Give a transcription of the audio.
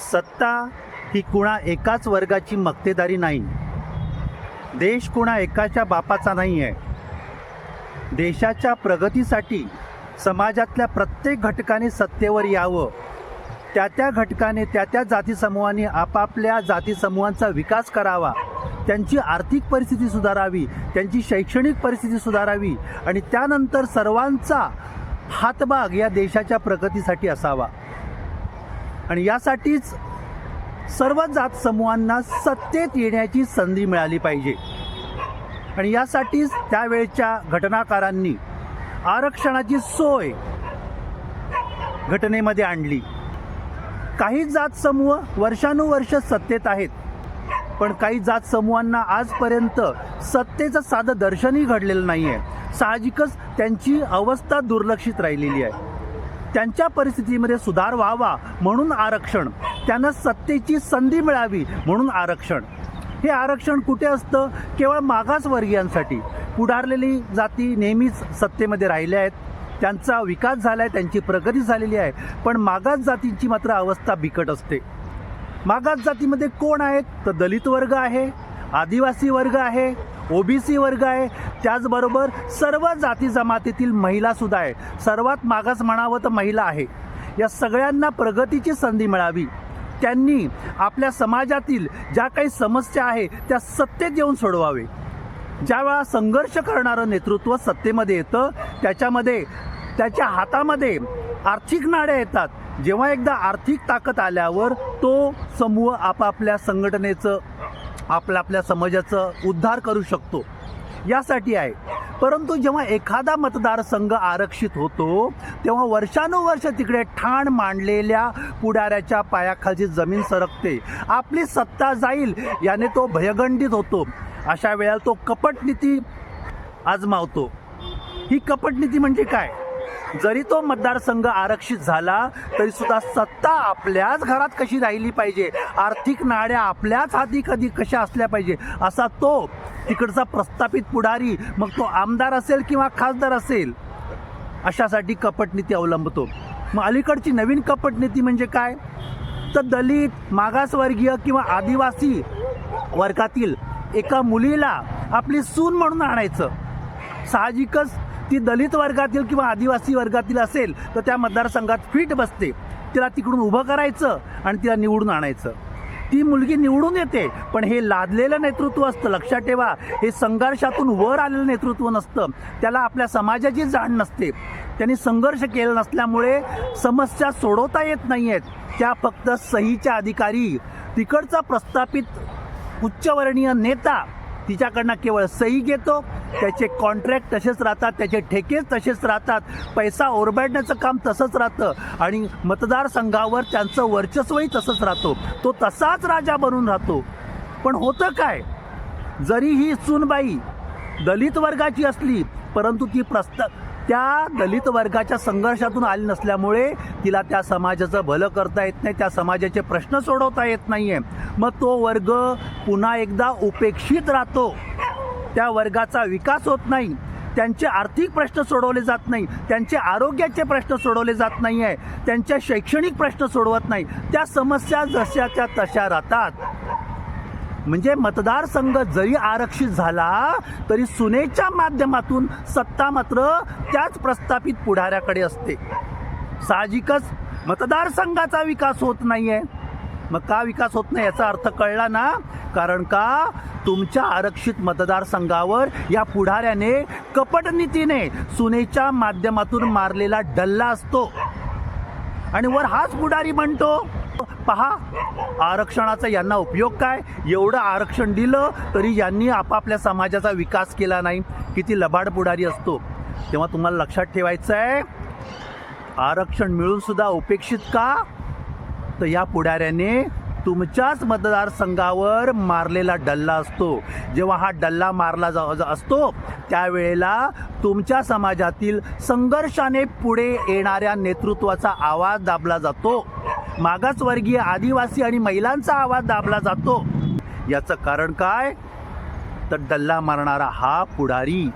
सत्ता ही कुणा एकाच वर्गाची मक्तेदारी नाही. देश कुणा एकाच्या बापाचा नाही आहे. देशाच्या प्रगतीसाठी समाजातल्या प्रत्येक घटकाने सत्तेवर यावं. त्या त्या घटकाने त्या त्या जाती समूहाने आपापल्या जाती समूहांचा विकास करावा. त्यांची आर्थिक परिस्थिती सुधारावी त्यांची शैक्षणिक परिस्थिती सुधारावी आणि त्यानंतर सर्वांचा हातभाग या देशाच्या प्रगतीसाठी असावा. आणि यासाठीच सर्व जात समूहांना सत्तेत येण्याची संधी मिळाली पाहिजे. आणि यासाठीच त्यावेळच्या घटनाकारांनी आरक्षणाची सोय घटनेमध्ये आणली. काही जात समूह वर्षानुवर्ष सत्तेत आहेत. पण काही जात समूहांना आजपर्यंत सत्तेचं साधं दर्शनही घडलेलं नाही आहे साहजिकच त्यांची अवस्था दुर्लक्षित राहिलेली आहे. त्यांच्या परिस्थितीमध्ये सुधार व्हावा म्हणून आरक्षण. त्यांना सत्तेची संधी मिळावी म्हणून आरक्षण. हे आरक्षण कुठे असतं? केवळ मागासवर्गीयांसाठी. पुढारलेली जाती नेहमीच सत्तेमध्ये राहिल्या आहेत. त्यांचा विकास झाला आहे त्यांची प्रगती झालेली आहे. पण मागास जातींची मात्र अवस्था बिकट असते. मागास जातीमध्ये कोण आहेत? तर दलित वर्ग आहे. आदिवासी वर्ग आहे ओबीसी वर्ग आहे त्याचबरोबर सर्व जाती जमातीतील महिला सुद्धा आहे. सर्वात मागास म्हणावं तर महिला आहे. या सगळ्यांना प्रगतीची संधी मिळावी. त्यांनी आपल्या समाजातील ज्या काही समस्या आहे त्या सत्तेत येऊन सोडवावे. ज्यावेळा संघर्ष करणारं नेतृत्व सत्तेमध्ये येतं त्याच्यामध्ये त्याच्या हातामध्ये आर्थिक नाड्या येतात. जेव्हा एकदा आर्थिक ताकद आल्यावर तो समूह आपापल्या संघटनेचं आपल्या आपल्या समाजाचं उद्धार करू शकतो. यासाठी आहे. परंतु जेव्हा एखादा मतदारसंघ आरक्षित होतो तेव्हा वर्षानुवर्ष तिकडे ठाण मांडलेल्या पुढाऱ्याच्या पायाखालची जमीन सरकते. आपली सत्ता जाईल याने तो भयगंडित होतो. अशा वेळेला तो कपटनीती आजमावतो. ही कपटनीती म्हणजे काय? जरी तो मतदारसंघ आरक्षित झाला तरी सुद्धा सत्ता आपल्याच घरात कशी राहिली पाहिजे? आर्थिक नाड्या आपल्याच हाती कधी कशा असल्या पाहिजे? असा तो तिकडचा प्रस्थापित पुढारी मग तो आमदार असेल किंवा खासदार असेल अशासाठी कपटनीती अवलंबतो. मग अलीकडची नवीन कपटनीती म्हणजे काय? तर दलित मागासवर्गीय किंवा आदिवासी वर्गातील एका मुलीला आपली सून म्हणून आणायचं. साहजिकच ती दलित वर्गातील किंवा आदिवासी वर्गातील असेल तर त्या मतदारसंघात फिट बसते. तिला तिकडून उभं करायचं आणि तिला निवडून आणायचं. ती मुलगी निवडून येते पण हे लादलेलं नेतृत्व असतं. लक्षात ठेवा हे संघर्षातून वर आलेलं नेतृत्व नसतं. त्याला आपल्या समाजाची जाण नसते. त्यांनी संघर्ष केला नसल्यामुळे समस्या सोडवता येत नाही आहेत त्या फक्त सहीच्या अधिकारी. तिकडचा प्रस्थापित उच्चवर्णीय नेता तिच्याकडनं केवळ सही घेतो त्याचे कॉन्ट्रॅक्ट तसेच राहतात त्याचे ठेकेच तसेच राहतात पैसा ओरबाडण्याचं काम तसंच राहतं आणि मतदारसंघावर त्यांचं वर्चस्वही तसंच राहतो. तो तसाच राजा बनून राहतो. पण होतं काय? जरी ही सूनबाई दलित वर्गाची असली परंतु ती प्रस्त त्या दलित वर्गाच्या संघर्षातून आली नसल्यामुळे तिला त्या समाजाचं भलं करता येत नाही त्या समाजाचे प्रश्न सोडवता येत नाही आहे मग तो वर्ग पुन्हा एकदा उपेक्षित राहतो. त्या वर्गाचा विकास होत नाही. त्यांचे आर्थिक प्रश्न सोडवले जात नाही. त्यांचे आरोग्याचे प्रश्न सोडवले जात नाही आहे त्यांचे शैक्षणिक प्रश्न सोडवत नाही. त्या समस्या जशाच्या तशा राहतात. म्हणजे मतदारसंघ जरी आरक्षित झाला तरी सुनेच्या माध्यमातून सत्ता मात्र त्याच प्रस्थापित पुढाऱ्याकडे असते. साहजिकच मतदारसंघाचा विकास होत नाही आहे मग का विकास होत नाही याचा अर्थ कळला ना? कारण का तुमच्या आरक्षित मतदारसंघावर या पुढाऱ्याने कपटनीतीने सुनेच्या माध्यमातून मारलेला डल्ला असतो. आणि वर हाच पुढारी म्हणतो पहा आरक्षणाचा यांना उपयोग काय? एवढं आरक्षण दिलं तरी यांनी आपापल्या समाजाचा विकास केला नाही. किती लबाड पुढारी असतो. तेव्हा तुम्हाला लक्षात ठेवायचं आहे आरक्षण मिळून सुद्धा उपेक्षित का? तर या पुढाऱ्याने तुमच्याच मतदारसंघावर मारलेला डल्ला असतो. जेव्हा हा डल्ला मारला जा जा- असतो त्यावेळेला तुमच्या समाजातील संघर्षाने पुढे येणाऱ्या नेतृत्वाचा आवाज दाबला जातो. मागासवर्गीय आदिवासी आणि महिलांचा आवाज दाबला जातो. याचं कारण काय? तर डल्ला मारणारा हा पुढारी